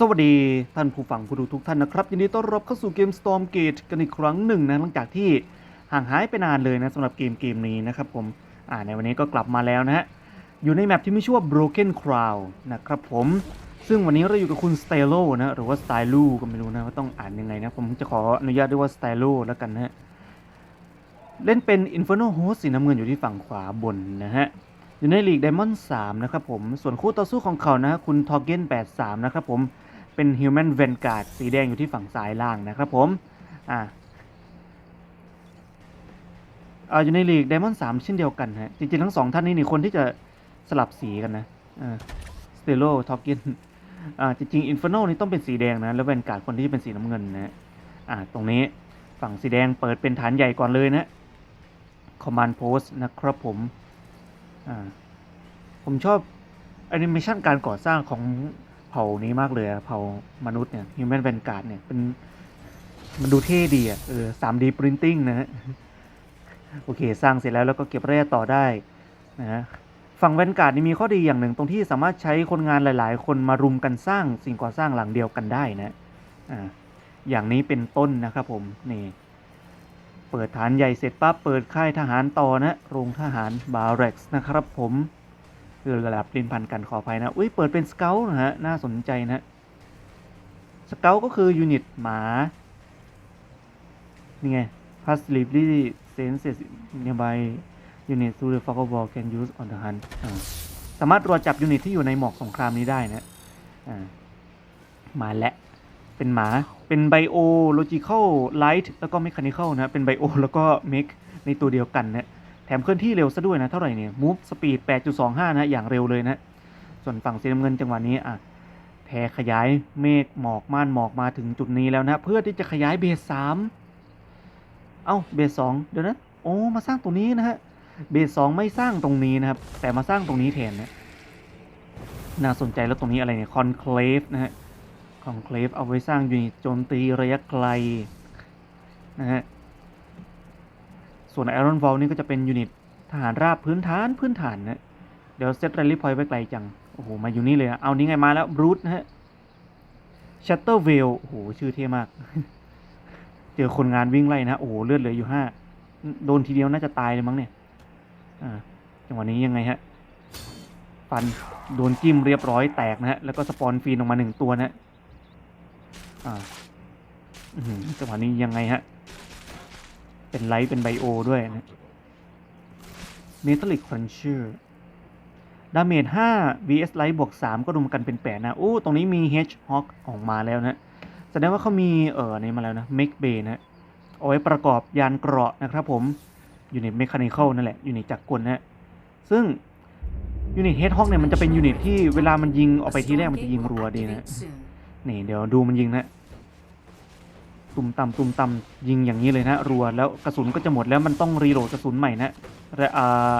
สวัสดีท่านผู้ฟังผู้ดูทุกท่านนะครับ ยินดีต้อนรับเข้าสู่เกม Stormgate กันอีกครั้งหนึ่งนะหลังจากที่ห่างหายไปนานเลยนะสำหรับเกมเกมนี้นะครับผมอ่าในวันนี้ก็กลับมาแล้วนะฮะอยู่ในแมปที่ไมีชื่อว่า Broken Crown นะครับผมซึ่งวันนี้เราอยู่กับคุณ s t y l o นะหรือว่า s t y l o ก็ไม่รู้นะว่าต้องอ่านยังไงนะ ผมจะขออนุญาตด้วยว่า s t y l o แล้วกันนะฮะเล่นเป็น Inferno Host สีน้ำเงินอยู่ที่ฝั่งขวาบนนะฮะอยู่ในลีก Diamond 3นะครับผมส่วนคู่ต่อสู้ของเขานะฮะคุณทอ g เกน83นะครับผม เป็น Human Vanguard สีแดงอยู่ที่ฝั่งซ้ายล่างนะครับผม อ่าเอาอยู่ในลีก Diamond 3เช่นเดียวกันฮะ จริงๆ ทั้งสองท่านนี่นี่คนที่จะสลับสีกันนะอ่าสเตโลทอ g เกนอ่าจริงๆ Inferno นี่ต้องเป็นสีแดงนะ แล้ว Vanguard คนที่เป็นสีน้ำเงินนะอ่าตรงนี้ฝั่งสีแดงเปิดเป็นฐานใหญ่ก่อนเลยนะ Command Post นะครับผม อ่า ผมชอบแอนิเมชันการก่อสร้างของ ผ่านี้มากเลยอะเผ่ามนุษย์เนี่ย Human Vanguard เนี่ยเป็นมันดูเท่ดีอะเออ 3D Printing นะฮะ โอเค สร้างเสร็จแล้วแล้วก็เก็บแร่ต่อได้นะฮะฝั่งแวนการ์ดนี่มีข้อดีอย่างหนึ่งตรงที่สามารถใช้คนงานหลาย ๆ คนมารุมกันสร้างสิ่งก่อสร้างหลังเดียวกันได้นะอ่าอย่างนี้เป็นต้นนะครับผมนี่เปิดฐานใหญ่เสร็จปั๊บเปิดค่ายทหารต่อนะโรงทหารบาร์เร็กซ์นะครับผม คือระดับลินพันกันขออภัยนะ อุ้ยเปิดเป็นสเกลนะฮะ น่าสนใจนะสเกลก็คือยูนิตหมา นี่ไง passively senses nearby unit through the fog wall can use on the hunt สามารถตรวจจับยูนิตที่อยู่ในหมอกสงครามนี้ได้นะอ่ามาและ เป็นหมา เป็นไบโอโลจิคอลไลท์แล้วก็เมคานิคอลนะ เป็นไบโอแล้วก็เมคในตัวเดียวกันนะ แถมเคลื่อนที่เร็วซะด้วยนะ เท่าไหร่เนี่ย move speed 8.25 นะ อย่างเร็วเลยนะ ส่วนฝั่งสีน้ำเงินจังหวะนี้อะแพรขยายเมฆหมอกม่านหมอกมาถึงจุดนี้แล้วนะ เพื่อที่จะขยายเบสสามเอ้าเบสสองเดี๋ยวนะโอ้มาสร้างตรงนี้นะฮะเบสสองไม่สร้างตรงนี้นะครับ แต่มาสร้างตรงนี้แทนนะน่าสนใจแล้วตรงนี้อะไรเนี่ยคอนเคลฟนะฮะคอนเคลฟเอาไว้สร้างยูนิตโจมตีระยะไกลนะฮะ ส่วนไอรอน l อลนี่ก็จะเป็นยูนิตทหารราบพื้นฐานพื้นฐานนะเดี๋ยวเซตแรลลี่พอยต์ไว้ไกลจัง โอ้โห มาอยู่นี่เลยอะเอานี่ไงมาแล้วบรูทนะฮะชัตเตอร์เวลโอ้โห ชื่อเท่มาก เจอคนงานวิ่งไล่นะ โอ้โห เลือดเหลืออยู่ห้าโดนทีเดียวน่าจะตายเลยมั้งเนี่ย อ่า จังหวะนี้ยังไงฮะ ฟัน โดนจิ้มเรียบร้อยแตกนะฮะ แล้วก็สปอนฟีนออกมาหนึ่งตัวนะฮะ อ่าอื้อหือจังหวะนี้ยังไงฮะ เป็นไลท์เป็นไบโอด้วยนะเมทัลลิกครันเชอร์ดาเมจ5 vs ไลท์บวก 3 ก็รวมกันเป็น 8 นะโอ้ตรงนี้มี Hedgehog ออกมาแล้วนะแสดงว่าเขามีเออนี่มาแล้วนะ Make Bay นะเอาไว้ประกอบยานเกราะนะครับผมอยู่ใน Mechanical นั่นแหละอยู่ในจักรกลนะซึ่งยูนิต Hedgehog เนี่ยมันจะเป็นยูนิตที่เวลามันยิงออกไปทีแรกมันจะยิงรัวดีนะ นี่เดี๋ยวดูมันยิงนะ ตุ่มต่ำตุ่มต่ำยิงอย่างนี้เลยนะรัวแล้วกระสุนก็จะหมดแล้วมันต้องรีโหลดกระสุนใหม่นะและอ่า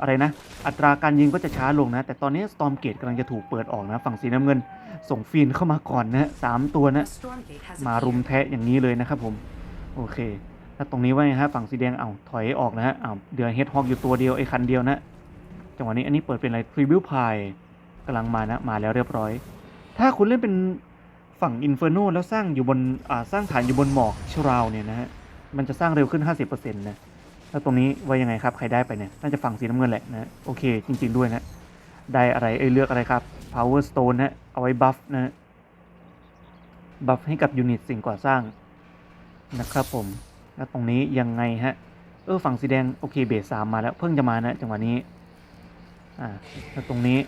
อะไรนะ อัตราการยิงก็จะช้าลงนะ แต่ตอนนี้ Storm Gate กำลังจะถูกเปิดออกนะฝั่งสีน้ำเงิน ส่งฟีนเข้ามาก่อนนะสามตัวนะมารุมแทะอย่างนี้เลยนะครับผมโอเคแล้วตรงนี้ว่าไงฮะฝั่งสีแดงเอาถอยออกนะฮะเอาเดือเฮดฮอกอยู่ตัวเดียวไอ้คันเดียวนะจังหวะนี้อันนี้เปิดเป็นอะไร Preview Pie กำลังมานะมาแล้วเรียบร้อย ถ้าคุณเล่นเป็น ฝั่ง Inferno แล้วสร้างอยู่บนอ่าสร้างฐานอยู่บนหมอกชราวเนี่ยนะฮะมันจะสร้างเร็วขึ้น 50%นะแล้วตรงนี้ว่ายังไงครับ ใครได้ไปเนี่ย น่าจะฝั่งสีน้ำเงินแหละนะโอเค จริง ๆ ด้วยนะ ได้อะไร เอ้ยเลือกอะไรครับ power stone นะ เอาไว้บัฟนะบัฟให้กับยูนิตสิ่งก่อสร้างนะครับผม แล้วตรงนี้ยังไงฮะ เออฝั่งสีแดง โอเคเบสสามมาแล้ว เพิ่งจะมานะจังหวะนี้ อ่าแล้วตรงนี้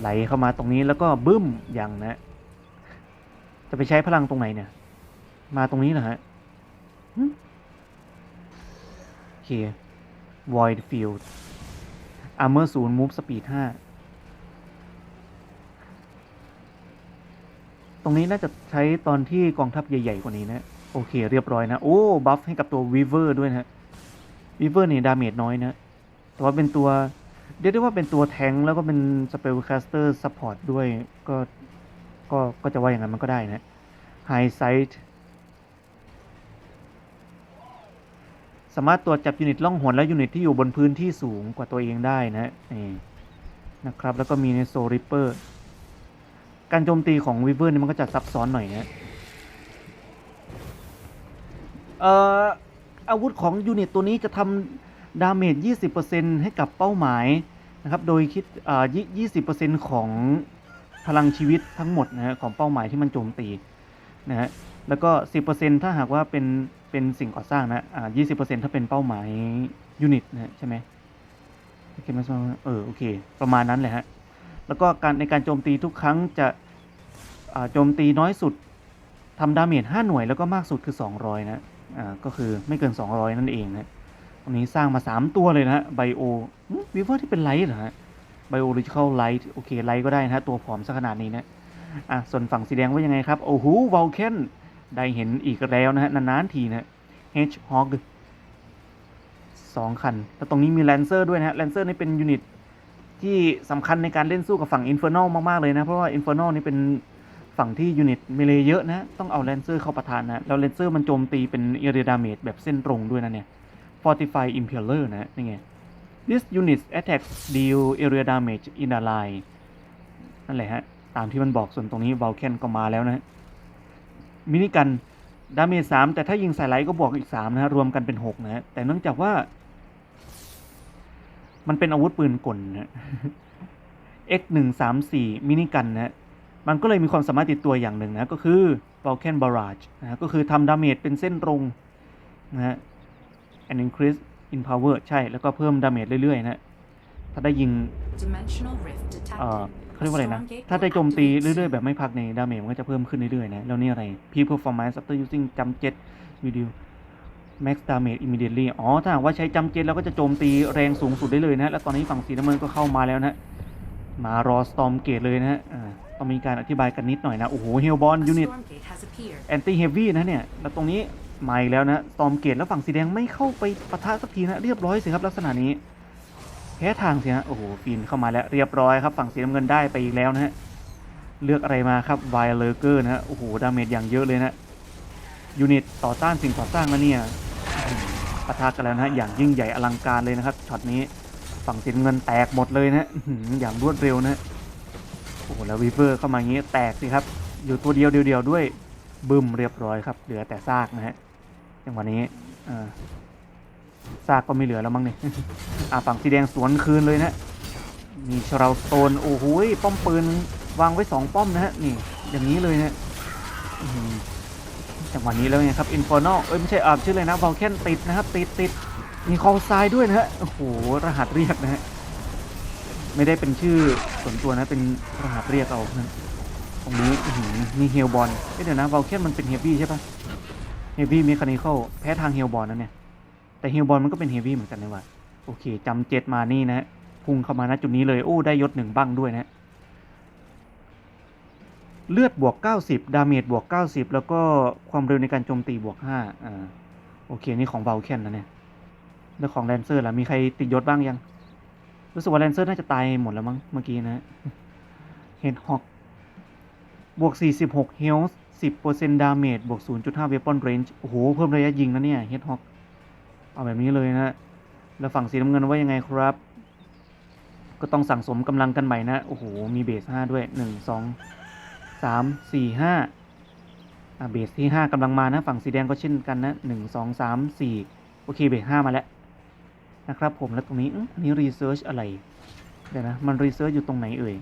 ไหลเข้ามาตรงนี้แล้วก็บึ้มย่างนะ จะไปใช้พลังตรงไหนเนี่ย มาตรงนี้เหรอฮะโอเค void field armor ศูนย์ move speed ห้าตรงนี้น่าจะใช้ตอนที่กองทัพใหญ่ ๆ กว่านี้นะ โอเค เรียบร้อยนะ โอ้ บัฟให้กับตัว weaver ด้วยนะ weaver นี่ดาเมจน้อยนะ แต่ว่าเป็นตัว เรียกได้ว่าเป็นตัวแทงแล้วก็เป็น spellcaster support ด้วย ก็ ก็ก็จะว่าอย่างนั้นมันก็ได้นะ high sight สามารถตรวจจับยูนิตล่องหนและยูนิตที่อยู่บนพื้นที่สูงกว่าตัวเองได้นะนี่นะครับ แล้วก็มีในโซริปเปอร์การโจมตีของวิเวอร์นี่มันก็จะซับซ้อนหน่อยนะเอ่ออาวุธของยูนิตตัวนี้จะทำดาเมจ 20%ให้กับเป้าหมายนะครับ โดยคิดอ่ายี่20%ของ พลังชีวิตทั้งหมดนะฮะของเป้าหมายที่มันโจมตีนะฮะแล้วก็ 10%ถ้าหากว่าเป็นเป็นสิ่งก่อสร้างนะอ่า20%ถ้าเป็นเป้าหมายยูนิตนะฮะใช่ไหมโอเคไหมเออโอเค ประมาณนั้นแหละฮะแล้วก็การในการโจมตีทุกครั้งจะอ่าโจมตีน้อยสุดทำดาเมจ5หน่วยแล้วก็มากสุดคือ 200 นะอ่าก็คือไม่เกิน 200 นั่นเองนะตรงนี้สร้างมา 3 ตัวเลยนะฮะไบโอวิเวอร์ที่เป็นไลท์เหรอฮะ ไบโอริจิคอลไลท์โอเคไลท์ก็ได้นะฮะ ตัวผอมสักขนาดนี้นะอะส่วนฝั่งสีแดงว่ายังไงครับ โอ้โหวอลเคนได้เห็นอีกแล้วนะฮะ นานๆทีนะ Hedgehog สองคัน แล้วตรงนี้มีแลนเซอร์ด้วยนะฮะแลนเซอร์นี่เป็นยูนิตที่สำคัญในการเล่นสู้กับฝั่ง Infernal มาก ๆ เลยนะ เพราะว่า Infernal นี่เป็นฝั่งที่ยูนิตเมเลเยอะนะ ต้องเอาแลนเซอร์เข้าประทานนะ แล้วแลนเซอร์มันโจมตีเป็นเอเรียดาเมจแบบเส้นตรงด้วยนะเนี่ย Fortify Impaler นะนี่ไง This unit attacks deal area damage in a line นั่นแหละฮะ ตามที่มันบอกส่วนตรงนี้ v า l เคนก็มาแล้วนะมินิกันดาเมจสามแต่ถ้ายิงใส่ไลท์ก็บวกอีกสามนะฮะ รวมกันเป็นหกนะฮะ แต่เนื่องจากว่า มันเป็นอาวุธปืนกลนะ X หนึ่งสามสี่มินิกันนะฮะ มันก็เลยมีความสามารถติดตัวอย่างหนึ่งนะ ก็คือ Vulcan Barrage นะฮะก็คือทำดาเมจเป็นเส้นตรงนะฮะ and increase in power ใช่ แล้วก็เพิ่มดาเมจเรื่อยๆนะฮะถ้าได้ยิง Dimensional rift เอ่อ detected. เขาเรียกว่าอะไรนะ Stormgate ถ้าได้โจมตี will เรื่อยๆ activate แบบไม่พักในดาเมจมันก็จะเพิ่มขึ้นเรื่อยๆนะ แล้วนี่อะไร Peak Performance after using jump jet video max damage immediately อ๋อ ถ้าหากว่าใช้จัมเจ็ตแล้วก็จะโจมตีแรงสูงสุดได้เลยนะ แล้วตอนนี้ฝั่งสีน้ำเงินก็เข้ามาแล้วนะ มารอ Storm Gate เลยนะอ่าต้องมีการอธิบายกันนิดหน่อยนะ โอ้โห Hellborn A Unit Stormgate has appeared. Anti Heavy นะเนี่ย แล้วตรงนี้ มาอีกแล้วนะ Storm Gate แล้วฝั่งสีแดงไม่เข้าไปปะทะสักทีนะเรียบร้อยสิครับลักษณะนี้แพ้ทางสิฮะโอ้โหปีนเข้ามาแล้วเรียบร้อยครับฝั่งสีน้ำเงินได้ไปอีกแล้วนะฮะเลือกอะไรมาครับไวเลเกอร์นะฮะโอ้โหดาเมจอย่างเยอะเลยนะยูนิตต่อต้านสิ่งก่อสร้างนะเนี่ยปะทะกันแล้วนะฮะอย่างยิ่งใหญ่อลังการเลยนะครับช็อตนี้ฝั่งสีน้ำเงินแตกหมดเลยนะฮะอย่างรวดเร็วนะฮะโอ้โหแล้ววีเวอร์เข้ามาอย่างงี้แตกสิครับอยู่ตัวเดียวเดียวด้วย บึ้มเรียบร้อยครับ เหลือแต่ซากนะฮะจังหวะนี้ซากก็ไม่เหลือแล้วมั้งเนี่ยอ่าฝั่งสีแดงสวนคืนเลยนะมีชราสโตนโอ้โหป้อมปืนวางไว้สองป้อมนะฮะนี่อย่างนี้เลยนะจังหวะนี้แล้วไงครับอินฟอร์นอลเอ้ยไม่ใช่อ่าชื่อเลยนะวอลเคนติดนะครับ ติดติดมีคอลไซด์ด้วยนะฮะโอ้โหรหัสเรียกนะฮะไม่ได้เป็นชื่อส่วนตัวนะเป็นรหัสเรียกเอานะ ตรงนี้อื้อหือมีเฮลบอลเอ้ยเดี๋ยวนะวอลเคนมันเป็นเฮฟวี่ใช่ปะเฮฟวี่เมคานิคอลแพ้ทางเฮลบอลนะเนี่ย แต่เฮลบอลมันก็เป็นเฮฟวี่เหมือนกันนะว่ะโอเคจำเจ็ดมานี่นะฮะพุ่งเข้ามาณจุดนี้เลย โอ้ ได้ยศหนึ่งบ้างด้วยนะเลือดบวก 90 ดาเมจบวก 90 แล้วก็ความเร็วในการโจมตีบวก 5 อ่า โอเค นี่ของเบลเคนนะเนี่ย แล้วของแลนเซอร์ล่ะ มีใครติดยศบ้างยัง รู้สึกว่าแลนเซอร์น่าจะตายหมดแล้วมั้งเมื่อกี้นะ เฮดฮอก บวก 46เฮลส์10%ดาเมจบวก 0.5เวปอนเรนจ์โอ้โห เพิ่มระยะยิงนะเนี่ยเฮดฮอกเอาแบบนี้เลยนะ แล้วฝั่งสีน้ำเงินว่ายังไงครับ ก็ต้องสั่งสมกำลังกันใหม่นะ โอ้โห มีเบสห้าด้วยหนึ่งสองสามสี่ห้าเบสที่ห้ากำลังมานะ ฝั่งสีแดงก็เช่นกันนะหนึ่งสองสามสี่โอเค เบสห้ามาแล้วนะครับผม แล้วตรงนี้อืมอันนี้รีเสิร์ชอะไร เดี๋ยวนะ มันรีเสิร์ชอยู่ตรงไหนเอ่ย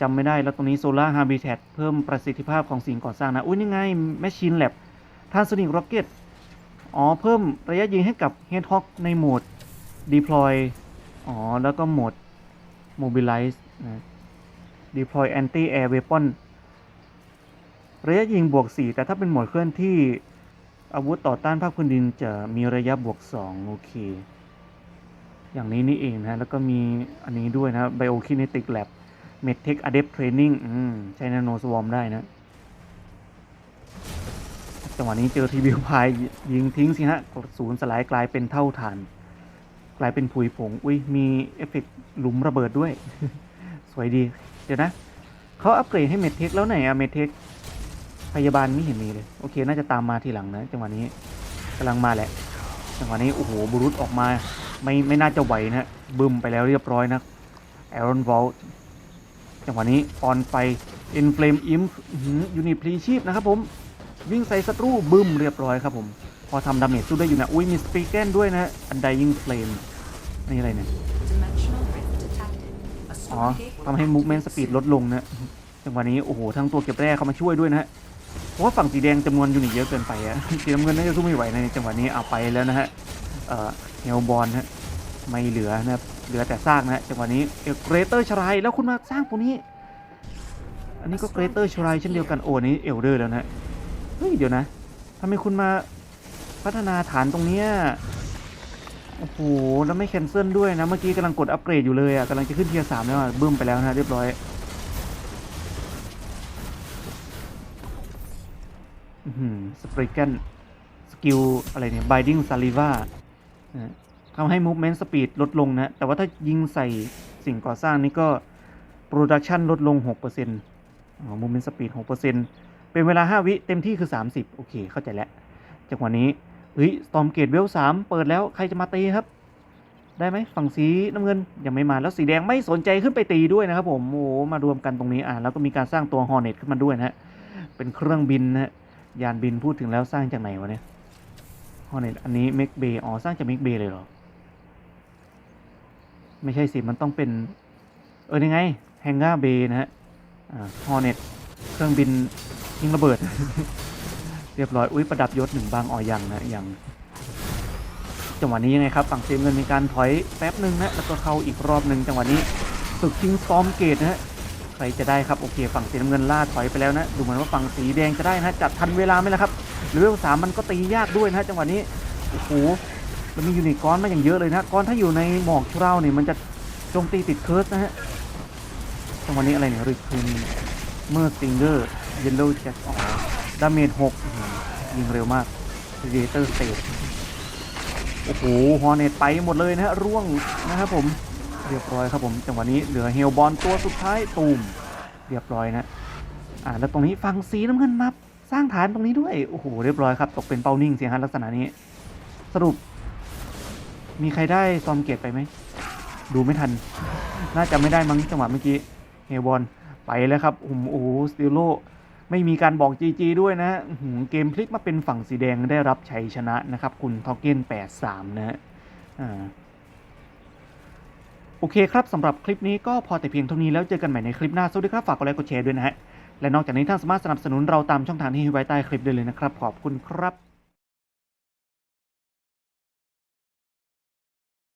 จำไม่ได้แล้วตรงนี้โซลาร์ฮาบิ t ทเพิ่มประสิทธิภาพของสิ่งก่อสร้างนะ อุ้ยนี่ไงแมชชีนแลบทานสนิกร็อกเก็ตอ๋อ เพิ่มระยะยิงให้กับ Hedgehog ในโหมด deploy อ๋อ แล้วก็โหมด mobilize นะ deploy anti air weapon ระยะยิงบวก 4 แต่ถ้าเป็นโหมดเคลื่อนที่อาวุธต่อต้านภาคพื้นดินจะมีระยะบวก 2 โอเค อย่างนี้นี่เองนะ แล้วก็มีอันนี้ด้วยนะ biokinetic lab medtech adept training อืมใช้ nano swarm ได้นะ จังหวะนี้เจอทีวิวพายยิงทิ้งสิฮะกดศูนย์สลายกลายเป็นเท่าฐาน กลายเป็นผุยผง อุ้ยมีเอฟเฟกต์หลุมระเบิดด้วย สวยดี เดี๋ยวนะ เขาอัปเกรดให้เมทเทคแล้วไหนอะเมทเทคพยาบาลไม่เห็นมีเลย โอเค น่าจะตามมาทีหลังนะ จังหวะนี้กำลังมาแหละ จังหวะนี้ โอ้โหบุรุษออกมา ไม่ไม่น่าจะไหวนะบึมไปแล้วเรียบร้อยนะแอรอนวอล จังหวะนี้ออนไปเอ็นเฟลมอิมยูนิตพลีชีพนะครับผมวิ่งใส่ศัตรูบึ้มเรียบร้อยครับผมพอทำดาเมจสู้ได้อยู่นะอุ้ยมีสปีกเกนด้วยนะอันใดยิงเฟลมนี่อะไรเนี่ย Dimensional rift detected. A อ๋อ storm gate ทำให้ movement speed ลดลงนะจังหวะนี้โอ้โหทั้งตัวเก็บแร่เข้ามาช่วยด้วยนะฮะเพราะว่าฝั่งสีแดงจำนวนยูนิตเยอะเกินไปอะสีน้ำเงินน่าจะสู้ไม่ไหวในจังหวะนี้เอาไปแล้วนะฮะเอ่อเฮลบอลฮะไม่เหลือนะครับ เหลือแต่ซากนะฮะจังหวะนี้เอเกรเตอร์ชรายแล้วคุณมาสร้างตัวนี้ อันนี้ก็เกรเตอร์ชรายเช่นเดียวกันโอ้อันนี้เอลเดอร์แล้วนะเฮ้ยเดี๋ยวนะทำไมคุณมาพัฒนาฐานตรงเนี้ยโอ้โหแล้วไม่แคนเซิลด้วยนะเมื่อกี้กำลังกดอัปเกรดอยู่เลยอะกำลังจะขึ้นเทียร์สามแล้วอะบึ้มไปแล้วนะเรียบร้อยสปริกันสกิลอะไรเนี่ย binding saliva นะ ทำให้ movement speed ลดลงนะ แต่ว่าถ้ายิงใส่สิ่งก่อสร้างนี่ก็ production ลดลง 6%อ๋อ movement speed 6%เป็นเวลา 5 วิเต็มที่คือ 30 โอเค เข้าใจแล้วจังหวะนี้เฮ้ย Storm Gate เวล3เปิดแล้วใครจะมาตีครับ ได้ไหมฝั่งสีน้ำเงินยังไม่มาแล้วสีแดงไม่สนใจขึ้นไปตีด้วยนะครับผมโอ้มารวมกันตรงนี้อ่าแล้วก็มีการสร้างตัวฮอร์เน็ตขึ้นมาด้วยนะฮะเป็นเครื่องบินนะฮะยานบินพูดถึงแล้วสร้างจากไหนวะเนี่ยฮอร์เน็ตอันนี้เมกเบย์อ๋อสร้างจากเมกเบย์เลยเหรอ ไม่ใช่สิ มันต้องเป็น เออยังไงแฮงกาเบย์นะฮะฮอร์เน็ตเครื่องบินยิงระเบิด เรียบร้อยอุ้ยประดับยศหนึ่งบางอ๋อยังนะยังจังหวะนี้ยังไงครับฝั่งเซมเงินมีการถอยแป๊บหนึ่งนะแล้วก็เข้าอีกรอบหนึ่งจังหวะนี้ศึกชิงซอมเกตนะฮะใครจะได้ครับโอเค ฝั่งสีน้ำเงินล่าถอยไปแล้วนะดูเหมือนว่าฝั่งสีแดงจะได้นะจัดทันเวลาไหมล่ะครับเลเวลสามมันก็ตียากด้วยนะจังหวะนี้โอ้โห มันมียูนิคอร์นมาอย่างเยอะเลยนะก้อนถ้าอยู่ในหมอกเชราเนี่ยมันจะโจมตีติดเคิร์สนะฮะจังหวะนี้อะไรเนี่ยริคืนเมอร์สติงเกอร์เยลโล่แจ็คอ๋อดาเมจหกยิงเร็วมากเรเตอร์สเตทโอ้โหฮอร์เนตไปหมดเลยนะฮะร่วงนะครับผมเรียบร้อยครับผมจังหวะนี้เหลือเฮลบอลตัวสุดท้ายตูมเรียบร้อยนะอ่าแล้วตรงนี้ฝั่งสีน้ำเงินมาสร้างฐานตรงนี้ด้วย โอ้โหเรียบร้อยครับ ตกเป็นเป้านิ่งเสียฮะลักษณะนี้ สรุป มีใครได้ซอมเกตไปไหม ดูไม่ทัน น่าจะไม่ได้มั้งจังหวะเมื่อกี้เฮบอลไปแล้วครับโอ้โหสติโลไม่มีการบอก GG ด้วยนะอื้อหือเกมพลิกมาเป็นฝั่งสีแดงได้รับชัยชนะนะครับ คุณทอกเกน83นะฮะอ่าโอเคครับสำหรับคลิปนี้ก็พอแต่เพียงเท่านี้แล้วเจอกันใหม่ในคลิปหน้า สวัสดีครับ ฝากกดไลค์กดแชร์ด้วยนะฮะ และนอกจากนี้ท่านสามารถสนับสนุนเราตามช่องทางที่ให้ไว้ใต้คลิปได้เลยนะครับ ขอบคุณครับ